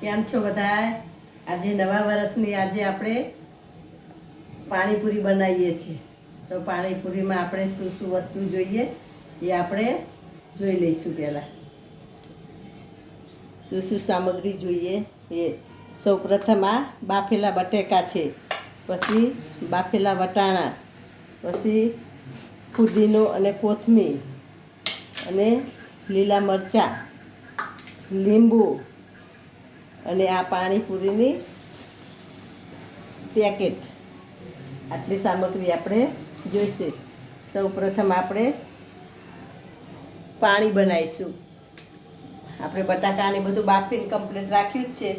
કેમ છો બધા આજે નવા વર્ષની આજે આપણે પાણીપુરી બનાવીએ છીએ. તો પાણીપુરીમાં આપણે શું શું વસ્તુ જોઈએ એ આપણે જોઈ લઈશું પહેલાં. શું શું સામગ્રી જોઈએ એ સૌ પ્રથમ આ બાફેલા બટેકા છે, પછી બાફેલા વટાણા, પછી ફુદીનો અને કોથમીર, અને લીલા મરચાં, લીંબુ અને આ પાણીપુરીની પેકેટ. આટલી સામગ્રી આપણે જોઈશે. સૌ પ્રથમ આપણે પાણી બનાવીશું. આપણે બટાકા અને બધું બાફીને કમ્પ્લીટ રાખ્યું જ છે.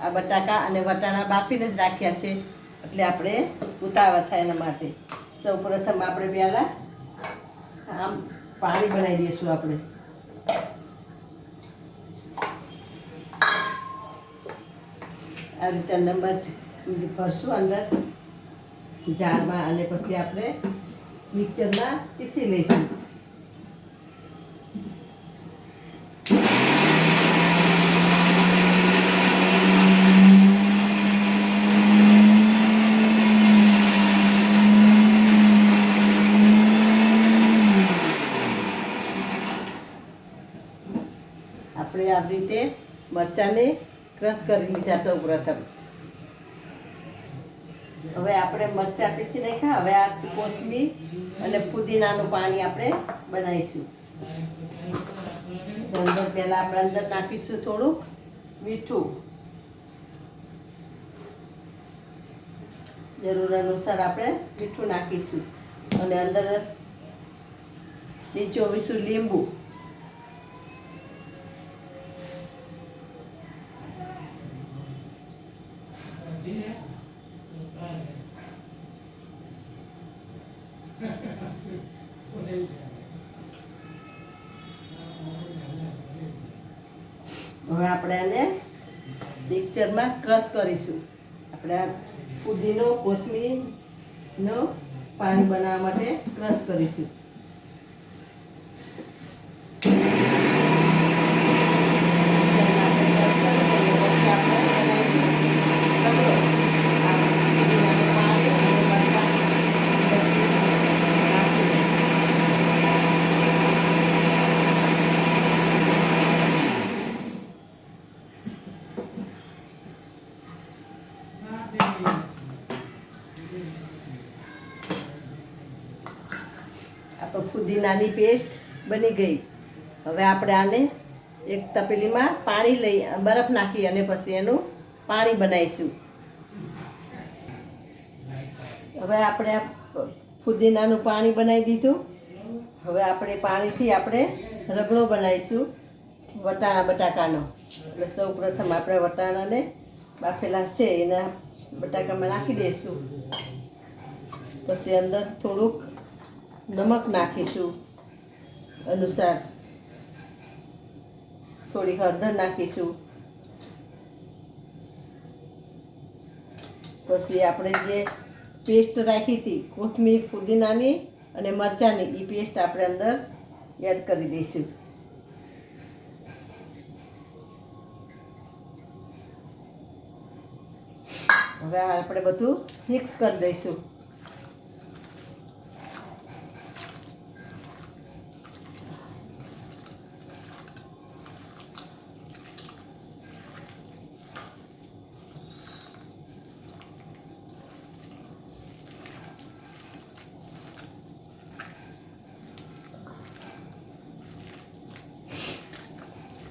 આ બટાકા અને વટાણા બાફીને જ રાખ્યા છે. એટલે આપણે ઉતાવળ થાય એના માટે. સૌ પ્રથમ આપણે પહેલાં આમ પાણી બનાવી દઈશું આપણે. આ રીતે નંબર ભરશું અંદર. જારમાં અને પછી આપણે મિક્સરમાં પીસી લઈશું. આપણે આવી રીતે મરચાંને ક્રશ કરી લીધા સૌ પ્રથમ. હવે આપણે મરચાં પીસી નાખ્યા. હવે આ કોથમીર અને પુદીનાનું પાણી આપણે બનાવીશું. અંદર પહેલાં આપણે અંદર નાખીશું થોડુંક મીઠું. જરૂર અનુસાર આપણે મીઠું નાખીશું. અને અંદર નીચોવીશું લીંબુ. હવે આપણે આને મિક્સરમાં ક્રશ કરીશું. આપણે પુદીનો કોથમીરનો પાણી બનાવવા માટે ક્રશ કરીશું. આપણો ફુદીનાની પેસ્ટ બની ગઈ. હવે આપણે આને એક તપેલીમાં પાણી લઈ, બરફ નાખી અને પછી એનું પાણી બનાવીશું. હવે આપણે આ ફુદીનાનું પાણી બનાવી દીધું. હવે આપણે પાણીથી આપણે રગડો બનાવીશું, વટાણા, બટાકાનો. એટલે સૌ પ્રથમ આપણે વટાણાને બાફેલા છે, એના બટાકામાં નાખી દઈશું પછી અંદર થોડુંક નમક નાખીશું અનુસાર. થોડી હળદર નાખીશું. પછી આપણે જે પેસ્ટ રાખી હતી, કોથમીર, પુદીનાની અને મરચાંની એ પેસ્ટ આપણે અંદર એડ કરી દઈશું. હવે આપણે બધું મિક્સ કરી દઈશું.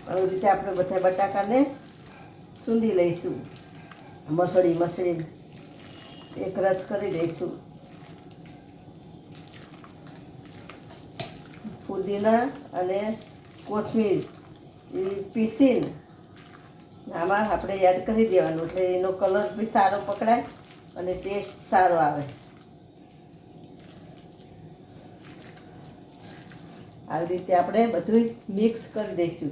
આવી રીતે આપણે બધા બટાકાને સૂંધી લઈશું. મસળી મસળી એક રસ કરી દઈશું. પુદીના અને કોથમીર પીસીને. આમાં આપણે એડ કરી દેવાનું એટલે એનો કલર બી સારો પકડાય અને ટેસ્ટ સારો આવે. આવી રીતે આપણે બધું મિક્સ કરી દઈશું.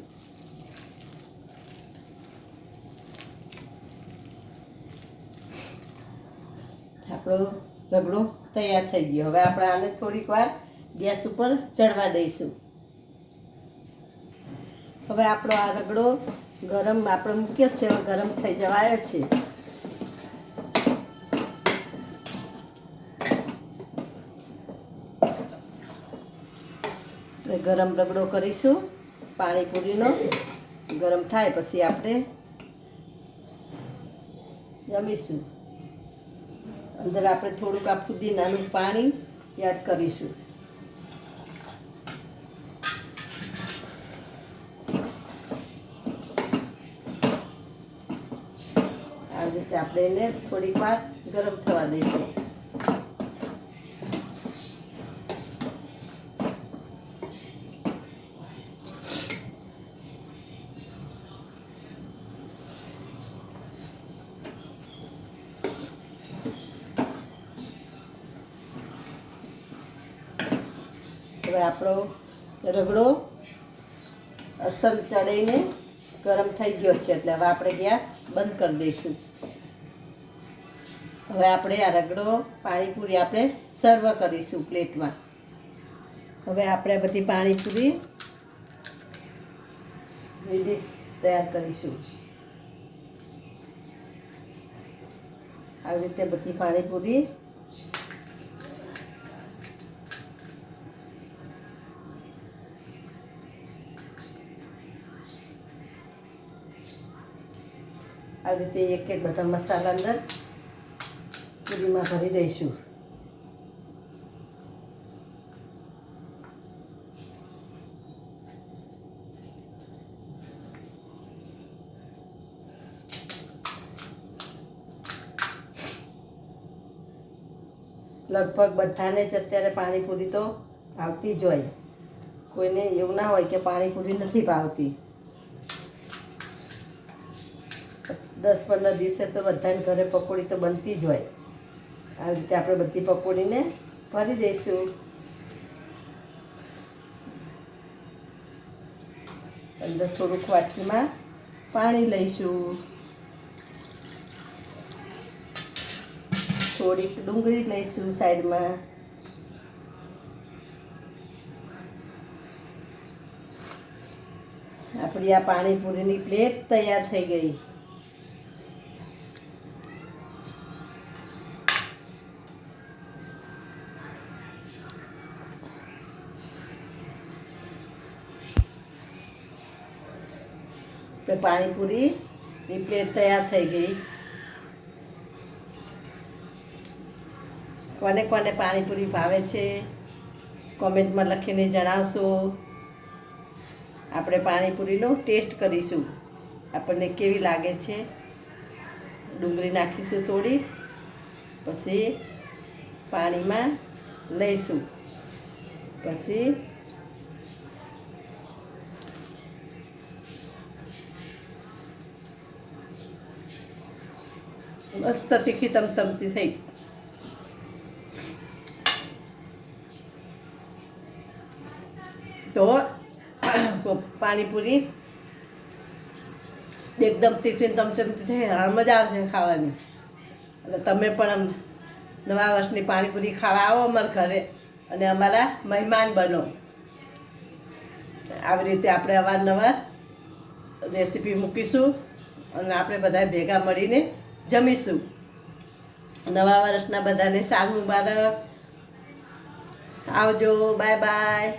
આપણો રગડો તૈયાર થઈ ગયો. હવે આપણે આને થોડીક વાર ગેસ ઉપર ચડવા દઈશું. હવે આપણો આ રગડો ગરમ, આપણે મૂક્યો છે હવે ગરમ થઈ જવાયો છે. ગરમ રગડો કરીશું, પાણીપુરીનો ગરમ થાય પછી આપણે જમીશું. અંદર આપણે થોડુંક આ ફુદીનાનું પાણી યાદ કરીશું. આ રીતે આપણે એને થોડીક વાર ગરમ થવા દઈશું. હવે આપણો રગડો અસલ ચડીને ગરમ થઈ ગયો છે એટલે હવે આપણે ગેસ બંધ કરી દઈશું. હવે આપણે આ રગડો પાણીપુરી આપણે સર્વ કરીશું પ્લેટમાં. હવે આપણે બધી પાણીપુરી ડીશ તૈયાર કરીશું. આવી રીતે બધી પાણીપુરી આવી રીતે એક એક બધા મસાલા અંદર પૂરીમાં ભરી દઈશું. લગભગ બધાને જ અત્યારે પાણીપુરી તો ભાવતી જ હોય. કોઈને એવું ના હોય કે પાણીપુરી નથી ભાવતી. દસ પંદર દિવસે તો બધાને ઘરે પકોડી તો બનતી જ હોય. આવી રીતે આપણે બધી પકોડીને ભરી દઈશું. અંદર થોડુંક વાટકીમાં પાણી લઈશું. થોડીક ડુંગળી લઈશું સાઈડમાં. આપણી આ પાણીપુરીની પ્લેટ તૈયાર થઈ ગઈ. તો પાણીપુરી ની પ્લેટ તૈયાર થઈ ગઈ. કોને કોને પાણીપુરી ભાવે છે, કોમેન્ટમાં લખીને જણાવશો. આપણે પાણીપુરીનો ટેસ્ટ કરીશું. આપણને કેવી લાગે છે? ડુંગળી નાખીશું થોડી, પછી પાણીમાં લઈશું. પછી મસ્ત તીખી તમતમતી થઈ તો પાણીપુરી એકદમ તીખી તમતમતી થઈ મજા આવશે ખાવાની. એટલે તમે પણ આમ નવા વર્ષની પાણીપુરી ખાવા આવો અમારા ઘરે અને અમારા મહેમાન બનો. આવી રીતે આપણે અવારનવાર રેસીપી મૂકીશું અને આપણે બધા ભેગા મળીને જમીશું. નવા વર્ષના બધાને સાલ મુબારક આવજો બાય બાય